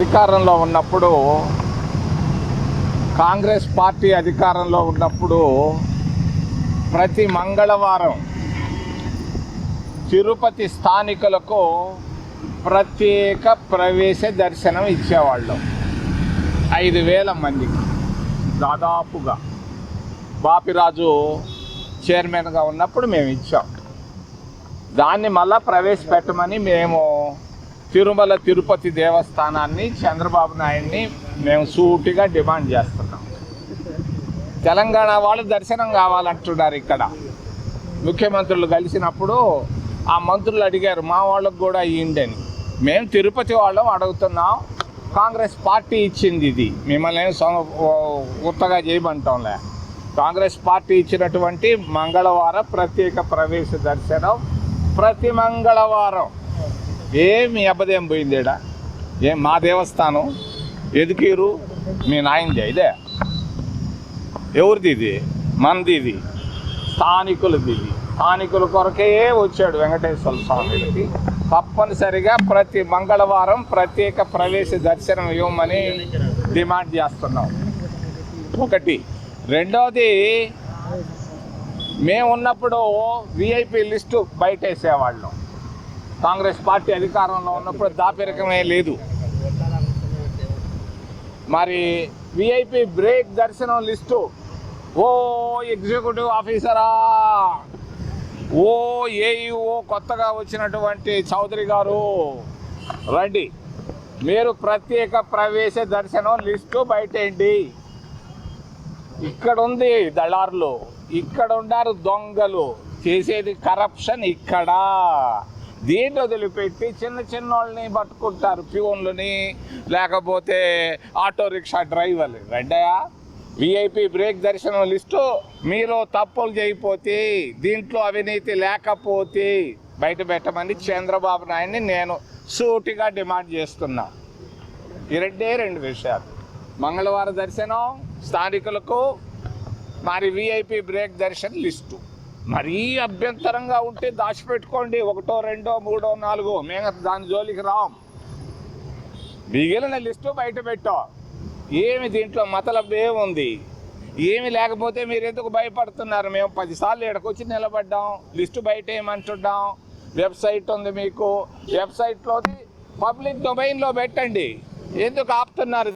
అధికారంలో ఉన్నప్పుడు కాంగ్రెస్ పార్టీ అధికారంలో ఉన్నప్పుడు ప్రతి మంగళవారం తిరుపతి స్థానికులకు ప్రత్యేక ప్రవేశ దర్శనం ఇచ్చేవాళ్ళం. ఐదు వేల మందికి దాదాపుగా. బాపిరాజు చైర్మన్గా ఉన్నప్పుడు మేము ఇచ్చాం. దాన్ని మళ్ళా ప్రవేశపెట్టమని మేము తిరుమల తిరుపతి దేవస్థానాన్ని చంద్రబాబు నాయుడిని మేము సూటిగా డిమాండ్ చేస్తున్నాం. తెలంగాణ వాళ్ళు దర్శనం కావాలంటున్నారు ఇక్కడ. ముఖ్యమంత్రులు కలిసినప్పుడు ఆ మంత్రులు అడిగారు మా వాళ్ళకు కూడా ఇయ్యండి మేము తిరుపతి వాళ్ళం అడుగుతున్నాం కాంగ్రెస్ పార్టీ ఇచ్చింది ఇది. మిమ్మల్ని కొత్తగా చేయమంటాంలే. కాంగ్రెస్ పార్టీ ఇచ్చినటువంటి మంగళవారం ప్రత్యేక ప్రవేశ దర్శనం. ప్రతి మంగళవారం ఏమి అబ్బదేం పోయిందేడా? ఏం మా దేవస్థానం? ఎదుకీరు? మీ నాయనది ఇదే. ఎవరిది ఇది? మనది ఇది. స్థానికులది ఇది. స్థానికుల కొరకే వచ్చాడు వెంకటేశ్వర స్వామికి. తప్పనిసరిగా ప్రతి మంగళవారం ప్రత్యేక ప్రవేశ దర్శనం ఇవ్వమని డిమాండ్ చేస్తున్నాం. ఒకటి. రెండవది మేము ఉన్నప్పుడు విఐపి లిస్టు బయట వేసేవాళ్ళం కాంగ్రెస్ పార్టీ అధికారంలో ఉన్నప్పుడు దాపరికమే లేదు. మరి విఐపి బ్రేక్ దర్శనం లిస్టు. ఓ ఎగ్జిక్యూటివ్ ఆఫీసరా! ఓ ఏఈఓ కొత్తగా వచ్చినటువంటి చౌదరి గారు. రండి. మీరు ప్రత్యేక ప్రవేశ దర్శనం లిస్టు బయటేయండి. ఇక్కడ ఉంది దళారులు. ఇక్కడ ఉన్నారు దొంగలు. చేసేది కరప్షన్ ఇక్కడ. దీన్ని వదిలిపెట్టి చిన్న చిన్న వాళ్ళని పట్టుకుంటారు ప్యూన్లని లేకపోతే ఆటో రిక్షా డ్రైవర్లు. రెండయా? విఐపి బ్రేక్ దర్శనం లిస్టు మీరు తప్పులు చేయకపోతే దీంట్లో అవినీతి లేకపోతే బయట పెట్టమని చంద్రబాబు నాయుడిని నేను సూటిగా డిమాండ్ చేస్తున్నా. ఈ రెండే రెండు విషయాలు. మంగళవారం దర్శనం స్థానికులకు మరి విఐపి బ్రేక్ దర్శన్ లిస్టు. మరీ అభ్యంతరంగా ఉంటే దాచిపెట్టుకోండి. ఒకటో రెండో మూడో నాలుగో. మేము దాని జోలికి రాం. మిగిలిన లిస్టు బయట పెట్టాం. ఏమి దీంట్లో మతలబ్ ఏముంది ఏమి లేకపోతే మీరు ఎందుకు భయపడుతున్నారు? మేము పదిసార్లు ఇక్కడికి వచ్చి నిలబడ్డాం. లిస్టు బయట ఏమంటున్నాం? వెబ్సైట్ ఉంది మీకు. వెబ్సైట్లోది పబ్లిక్ డొమైన్లో పెట్టండి. ఎందుకు ఆపుతున్నారు